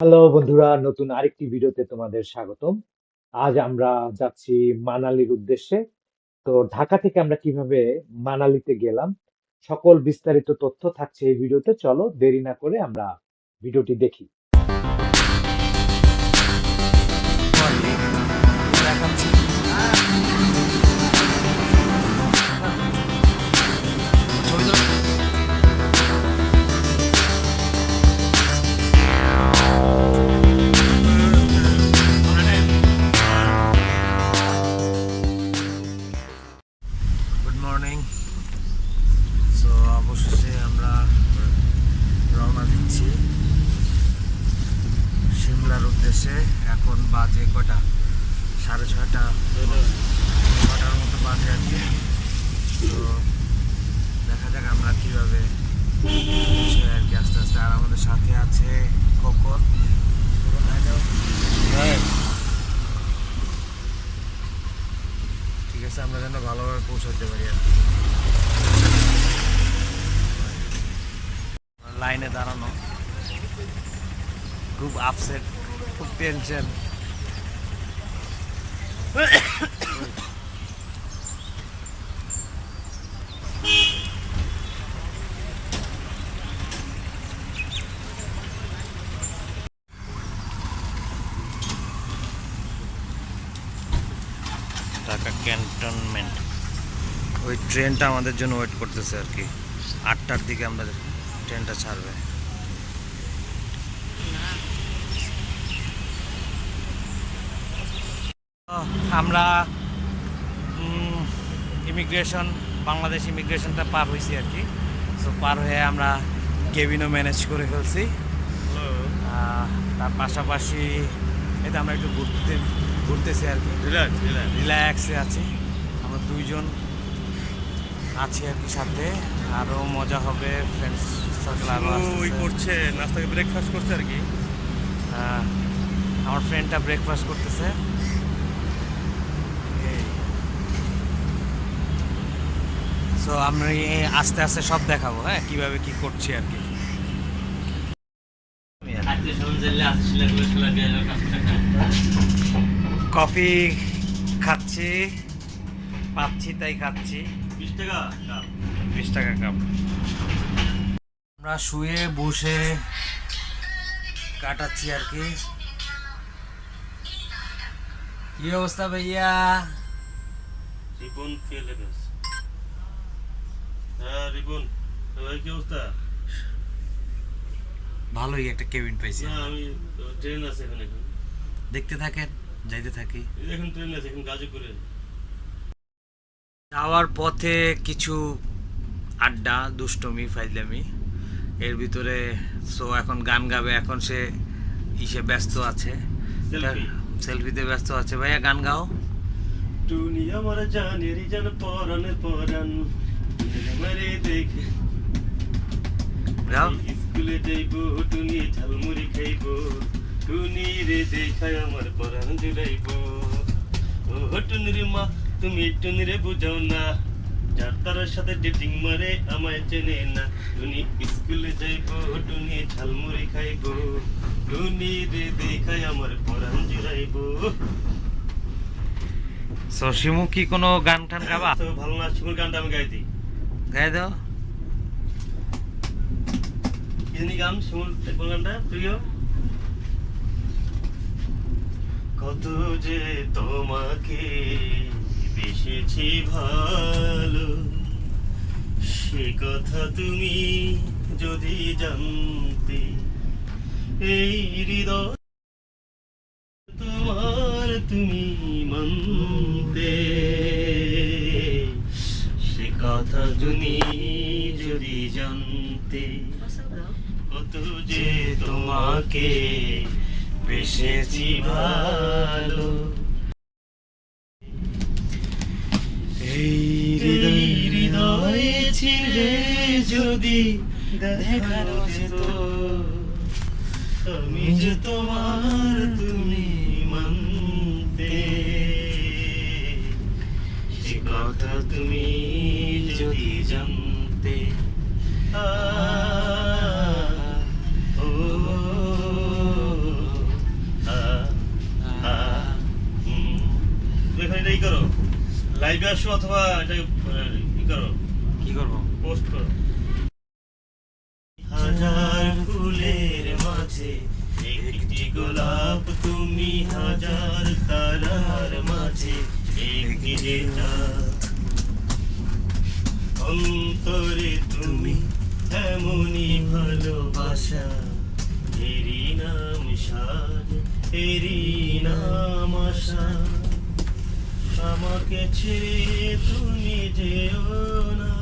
Hello বন্ধুরা, নতুন আরেকটি ভিডিওতে তোমাদের স্বাগতম। আজ আমরা যাচ্ছি মানালির উদ্দেশ্যে। তো ঢাকা থেকে আমরা কীভাবে মানালিতে গেলাম, সকল বিস্তারিত তথ্য থাকছে এই ভিডিওতে। চলো দেরি না করে আমরা ভিডিওটি দেখি। খুব আপসেট খুব টেনশন ঢাকা ক্যান্টনমেন্ট ওই ট্রেনটা আমাদের জন্য ওয়েট করতেছে আর কি। আটটার দিকে আমরা ট্রেনটা ছাড়বে। আমরা ইমিগ্রেশন বাংলাদেশ ইমিগ্রেশনটা পার হয়েছি আর কি। সো পার হয়ে আমরা কেবিনও ম্যানেজ করে ফেলছি। তার পাশাপাশি এটা আমরা একটু ঘুরতে ঘুরতেছি আর কি। রিল্যাক্সে আছি। আমরা দুইজন আছি আর কি সাথে। আরও মজা হবে ফ্রেন্ডস সার্কেল আরও ওই। করছে নাস্তাকে ব্রেকফাস্ট করছে আর কি। আমার ফ্রেন্ডটা ব্রেকফাস্ট করতেছে। সো এই আস্তে আস্তে সব দেখাবো হ্যাঁ? কীভাবে কি করছি আর কি। কফি খাচ্ছি, পাচ্ছি, তাই খাচ্ছি। বিশ টাকা কাপ আমরা শুয়ে, বসে কাটাচ্ছি আর কি। কি অবস্থা ভাইয়া? রিপন ফেলে গেছে। হ্যাঁ রিপন ভাই কি অবস্থা? ভালোই একটা কেবিন পাইছি না আমি ট্রেন আছে এখানে দেখতে থাকেন যাইতে থাকি। এখন ট্রেন আছে এখন গাজীপুরে যাওয়ার পথে কিছু আড্ডা দুষ্টমি ফাইজলামি। এর ভিতরে সো এখন গান গাবে এখন সে ইসে ব্যস্ত আছে। সেলফিতে ব্যস্ত আছে। ভাইয়া গান গাও। টুনি আমার জানেরি জান পরান গাও স্কুলে যাইব টুনি ঝালমুড়ি খাইব। টুনি রে দেখায় আমার পরান জুড়াইব। ও টুনি রে মা তুমি টুনি রে বুঝাও না। যার তার সাথে ডেটিং মারে আমায় চেনে না। টুনি স্কুলে যাইব টুনি ঝালমুড়ি খাইব। টুনি রে দেখায় আমার পরান জুড়াইব। সো শিমু কি কোনো গান টান গাবা ভালো না শিমুর গানটা আমি গাই গাই দাও। কি জানি গান শিমুর কোন গানটা প্রিয়। কত যে তোমাকে বেসেছি ভালো, সে কথা তুমি যদি জানতে, এই হৃদয় তোমাকে বেসেছি ভালো। যদি দেখানো যেত আমি যে তোমার তুমি মানতে। সে কথা তুমি যদি জানতে লাইভে আসো অথবা এটা ই করো? কি করব? পোস্ট করো। হাজার ফুলের মাঝে একটি গোলাপ তুমি হাজার তারার মাঝে একটি যে চাঁদ। অন্তরে তুমি এমনই ভালোবাসা এরই নাম সাজ এরই নাম আশা। আমাকে ছেড়ে তুমি যেও না।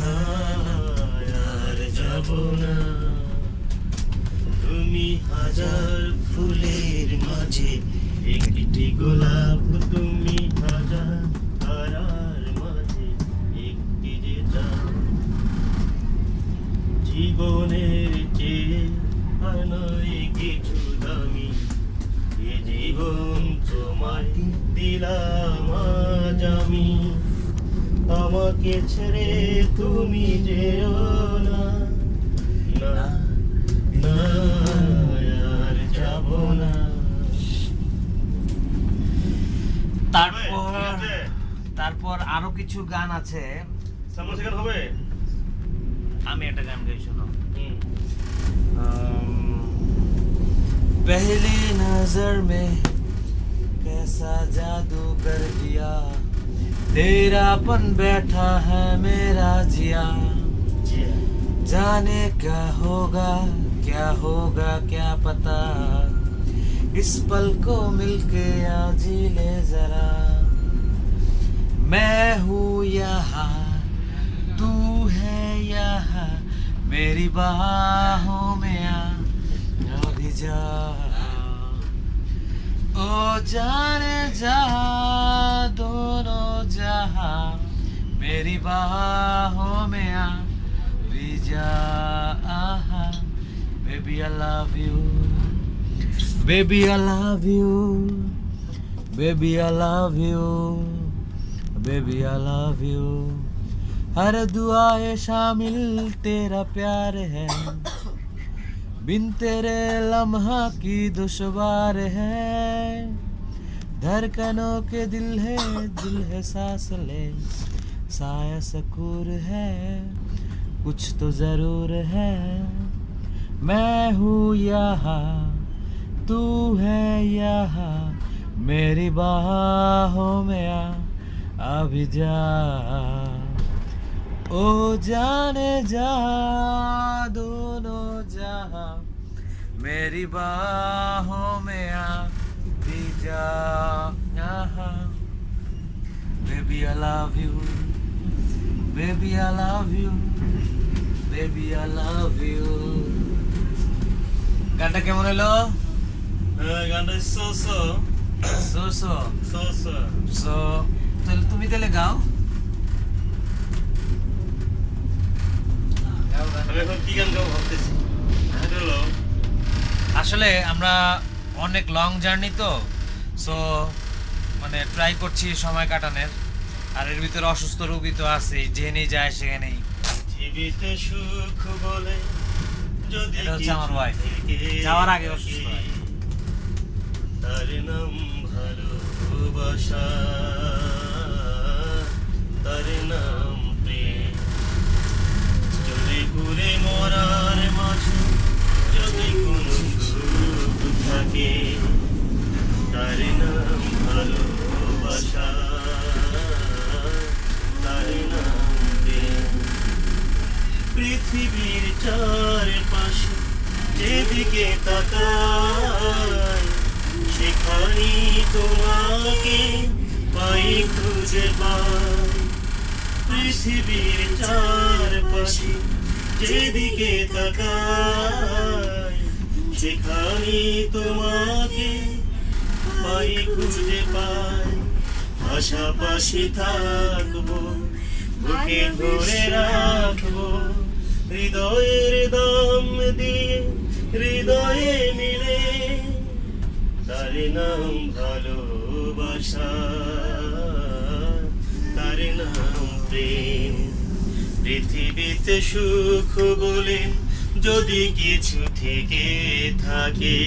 না আর যাব না। তুমি হাজার ফুলের মাঝে, একটি গোলাপ তুমি হাজার। দিলাম আজ আমি আমাকে ছেড়ে তুমি যেও না না না আর যাব না তারপর ঠিক আছে? তারপর আরো কিছু গান আছে সামনে সেখানে হবে আমি একটা গান গাই শোনো হুম। पहली नजर में कैसा जादू कर दिया तेरापन बैठा है मेरा जिया। जाने क्या होगा क्या होगा, क्या पता। इस पल को मिलके आज जी ले जरा। मैं हूँ यहाँ, तू है यहाँ, मेरी बाहों में आ। जा। ओ जाने जा दोनों जहाँ मेरी बाहों में आ भी जा baby I love you baby I love you baby I love you baby I love you हर दुआए शामिल तेरा प्यार है बिन तेरे लम्हा की दुश्वार है। धड़कनों के दिल है दिल है सांस ले। साया सकूर है, कुछ तो ज़रूर है। मैं हूँ यहाँ, तू है यहाँ। मेरी बाहों में आ अभी जा। ও জানে যা দোনো যাহা মেরি বাহো মে আতি যা baby I love you baby I love you baby I love you গানটা কেমন হলো? গানটা so so so so so so তাহলে তুমি তাহলে গাও। আমি এখন কি গান গাবো ভাবতেছি? হলো আসলে আমরা অনেক লং জার্নি তো সো মানে ট্রাই করছি সময় কাটানোর আর এর ভিতরে অসুস্থ রোগী তো আছে যেখানেই যায় সেখানেই। পৃথিবীতে সুখ বলে যদি এটা হচ্ছে আমার কিছু যাওয়ার আগে অসুস্থ। তার নাম ভালোবাসা তার নাম ঘুরে মরার মাঝে যদি কোনো সুখ থাকে, তার নাম ভালোবাসা। তার নাম পৃথিবীর চারপাশে যেদিকে তাকাই সেখানে তোমাকে পাই খুঁজে পাই। পৃথিবীর চারপাশে যেদিকে তাকাই সেখানে তোমাকে পাই খুঁজে পাই, পাশাপাশি থাকব, বুকে ধরে রাখব, হৃদয়ের দাম দিয়ে, হৃদয়ে মিলে তার নাম ভালোবাসা, তার নাম প্রেম। পৃথিবীতে সুখ বলে যদি কিছু থেকে থাকে,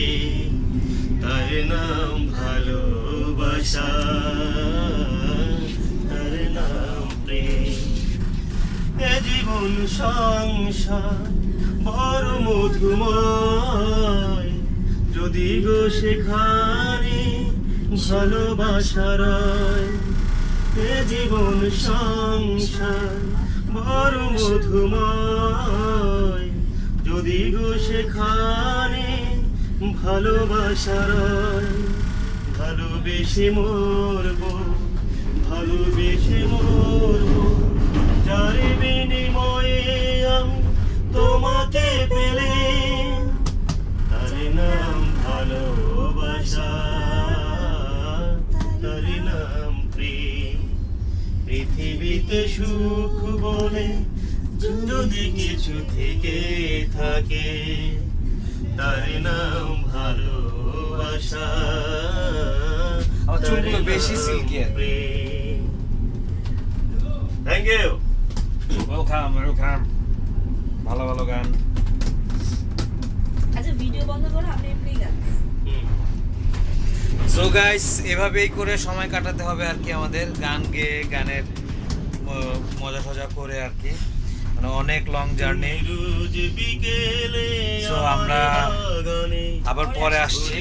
তার নাম ভালোবাসা, তার নাম প্রেম। এ জীবন সংসার বড় মধুময়, যদি গো সেখানে ভালোবাসা রয়। এ জীবন সংসার বড় মধুময়। যদি গো সেখানে ভালোবাসা রয় ভালোবেসে মরবো ভালোবেসে মরবো। যার বিনিময়ে আমি তোমাকে পেলে, তার নাম ভালোবাসা। পৃথিবীতে সুখ বলে যদি কিছু থেকে থাকে তার নাম ভালোবাসা চুলগুলো বেশি আর। থ্যাংক ইউ ওয়েলকাম ওয়েলকাম ভালো ভালো গান। আচ্ছা ভিডিও বন্ধ করো আপনি এমনি গান। সো গাইস এভাবেই করে সময় কাটাতে হবে আর কি আমাদের গান গেয়ে গানের মজা সজা করে আর কি। মানে অনেক লং জার্নি সো আমরা আবার পরে আসছি।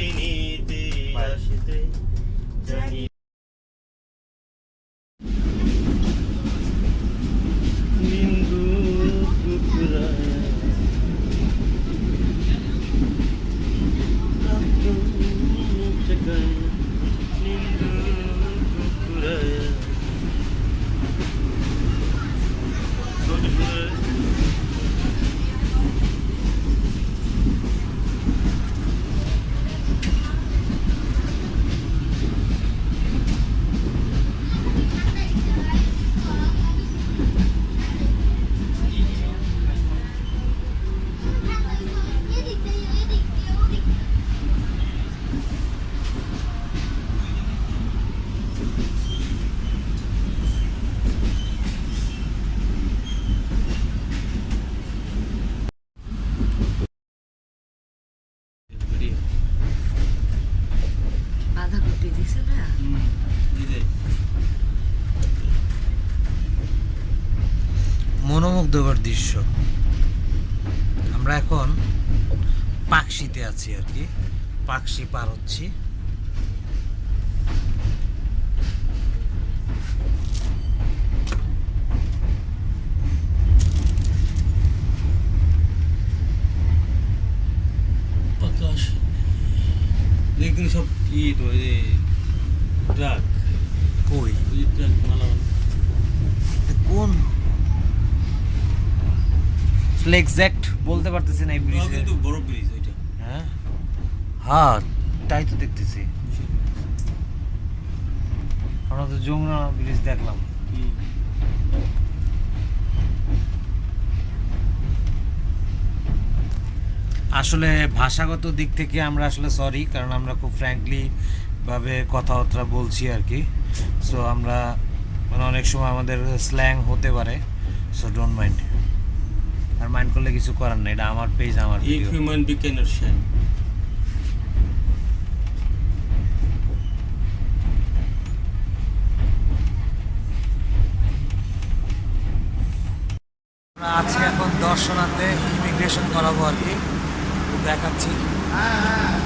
মনোমুগ্ধকর দৃশ্য। আমরা এখন পাকশিতে আছি আর কি। পাকশি পার হচ্ছি। সব ই তো এই ট্রাক কই ওই ট্রাক মালামাল কোন আসলে এক্স্যাক্ট বলতে পারতেছি না এই ব্রিজে কিন্তু বড় ব্রিজ ওইটা। হ্যাঁ? হ্যাঁ তাই তো দেখতেছি। আমরা তো যমুনা ব্রিজ দেখলাম। আসলে ভাষাগত দিক থেকে আমরা আসলে সরি কারণ আমরা খুব ফ্র্যাঙ্কলি ভাবে কথাবার্তা বলছি আর কি। সো আমরা মানে অনেক সময় আমাদের স্ল্যাং হতে পারে। সো ডোন্ট মাইন্ড আর মাইন্ড করলে কিছু করার নাই এটা আমার পেজ আমার হি হিউম্যান বি. আমরা আজকে এখন দর্শনাতে ইমিগ্রেশন করাবো আর কি। দেখাচ্ছি। দেখাচ্ছি এখন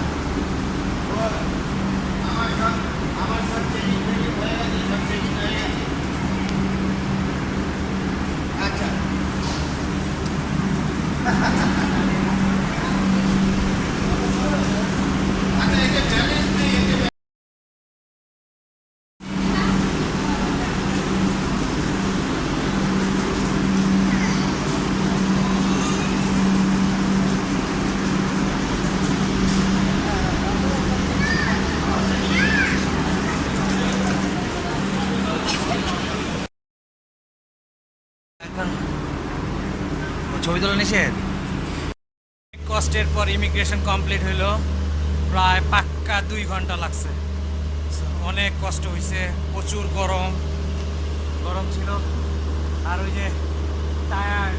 ha ha ha কষ্টের পর ইমিগ্রেশন কমপ্লিট হইল, প্রায় পাক্কা দুই ঘণ্টা লাগছে। অনেক কষ্ট হয়েছে প্রচুর গরম। গরম ছিল। আর ওই যে টায়ার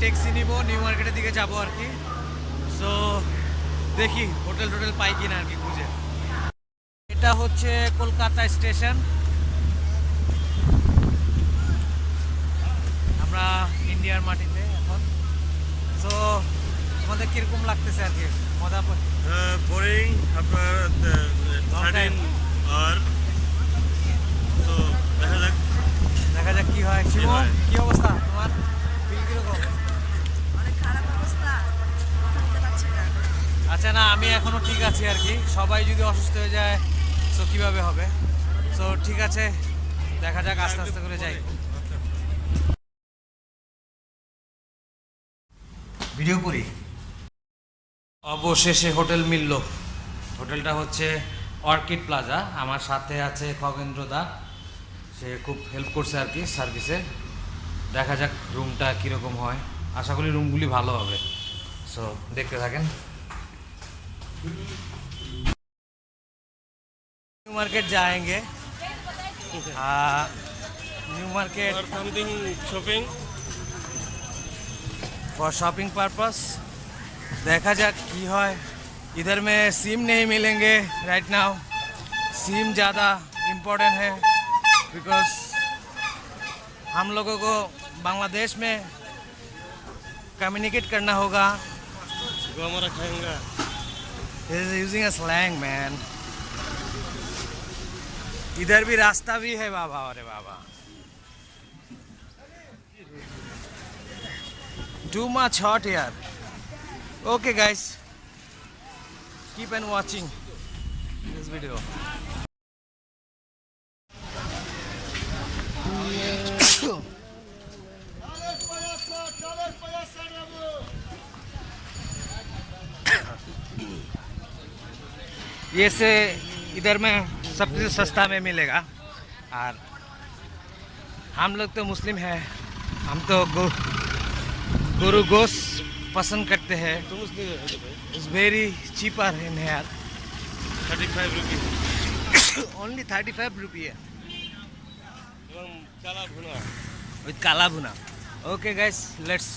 ট্যাক্সি নিব নিউ মার্কেটের দিকে যাব আর কি। সো দেখি হোটেল টোটেল পাই কিনা আর কি খুঁজে। এটা হচ্ছে কলকাতা স্টেশন। আমরা ইন্ডিয়ার মাটিতে এখন। সো তোমাদের কীরকম লাগতেছে আর কি? মজা বোরিং আপনার থার্টিন আর তো দেখা যাক। দেখা যাক কি হয়। শিবম হয়? কি অবস্থা তোমার ফিল কীরকম অনেক খারাপ অবস্থা কথা বলতে পারছি না আচ্ছা না আমি এখনও ঠিক আছি আর কি। সবাই যদি অসুস্থ হয়ে যায় সো কীভাবে হবে? সো ঠিক আছে দেখা যাক আস্তে আস্তে করে যাই। ভিডিও করি। অবশেষে হোটেল মিলল। হোটেলটা হচ্ছে অর্কিড প্লাজা। আমার সাথে আছে খগেন্দ্র দা। সে খুব হেল্প করছে আর কি সার্ভিসে দেখা যাক রুমটা কীরকম হয়। আশা করি রুমগুলি ভালো হবে। সো দেখতে থাকেন। न्यू मार्केट जाएंगे हाँ new market something shopping for shopping purpose देखा जा की है इधर में सिम नहीं मिलेंगे राइट नाउ सिम ज़्यादा इम्पोर्टेंट है बिकॉज हम लोगों को बांग्लादेश में कम्युनिकेट करना होगा हमारा खाएंगा This is using a slang, man. इधर भी रास्ता भी है बाबा अरे बाबा Too much hot here. Okay, guys. Keep on watching this video. ये से इधर में सब कुछ सस्ता में मिलेगा। और हम लोग तो मुस्लिम हैं। हम तो गु, गुरु गोश पसंद करते हैं। तो उस very cheaper in here thirty five rupees only thirty five rupee है। काला भुना। विथ काला भुना। Okay guys let's